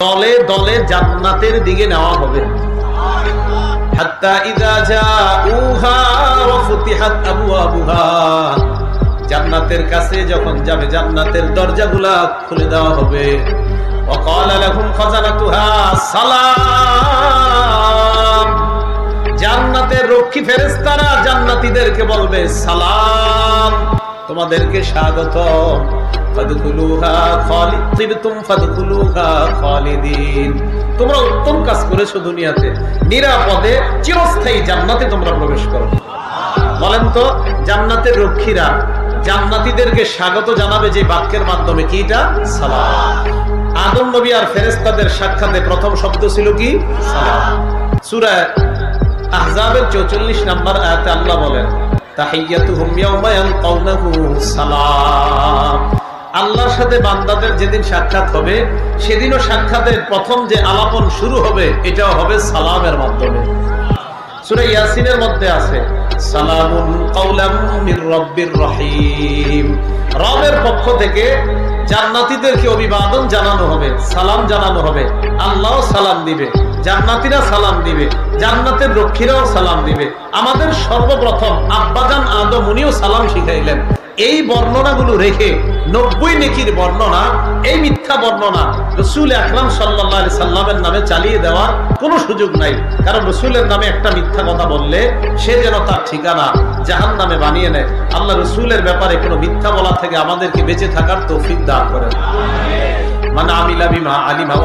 দলে দলে জান্নাতের দিকে নেওয়া হবে। জান্নাতের কাছে যখন যাবে, জান্নাতের দরজাগুলা খুলে দেওয়া হবে। জান্নাতের রক্ষী ফেরেস্তারা জান্নাতিদেরকে বলবে সালাম। তোমাদেরকে স্বাগত। তোমরা উত্তম কাজ করেছ দুনিয়াতে। নিরাপদে, চিরস্থায়ী জান্নাতে তোমরা প্রবেশ করো। বলেন তো, জান্নাতের রক্ষীরা জান্নাতীদেরকে স্বাগত জানাবে যে বাক্যের মাধ্যমে কি এটা? সালাম। আদম নবী আর ফেরেশতাদের সাক্ষাতে প্রথম শব্দ ছিল কি? সালাম। সূরা আহজাবের 44 নম্বর আয়াতে আল্লাহ বলেন আল্লাহর সাথে বান্দাদের যেদিন সাক্ষাৎ হবে, সেদিনও সাক্ষাতের প্রথম যে আলাপন শুরু হবে, এটাও হবে সালামের মাধ্যমে। সুরে ইয়াসিনের মধ্যে আছে, সালামুন কাউলাম মির রাব্বির রহিম। রবের পক্ষ থেকে জান্নাতীদেরকে অভিবাদন জানানো হবে, সালাম জানানো হবে। আল্লাহ সালাম দিবে, জান্নাতীরা সালাম দিবে, জান্নাতের রক্ষীরাও সালাম দিবে। আমাদের সর্বপ্রথম আব্বাজান আদম, উনিও সালাম শিখাইলেন। এই বর্ণনাগুলো রেখে নব্বই নেকির বর্ণনা, এই মিথ্যা বর্ণনা রসুল আকরাম সাল্লাহ সাল্লামের নামে চালিয়ে দেওয়ার কোনো সুযোগ নাই। কারণ রসুলের নামে একটা মিথ্যা কথা বললে সে যেন তার ঠিকানা জাহান নামে বানিয়ে নেয়। আল্লাহ রসুলের ব্যাপারে কোনো মিথ্যা বলা থেকে আমাদেরকে বেঁচে থাকার তৌফিক দান করে মানে আমি বিমা আলিমা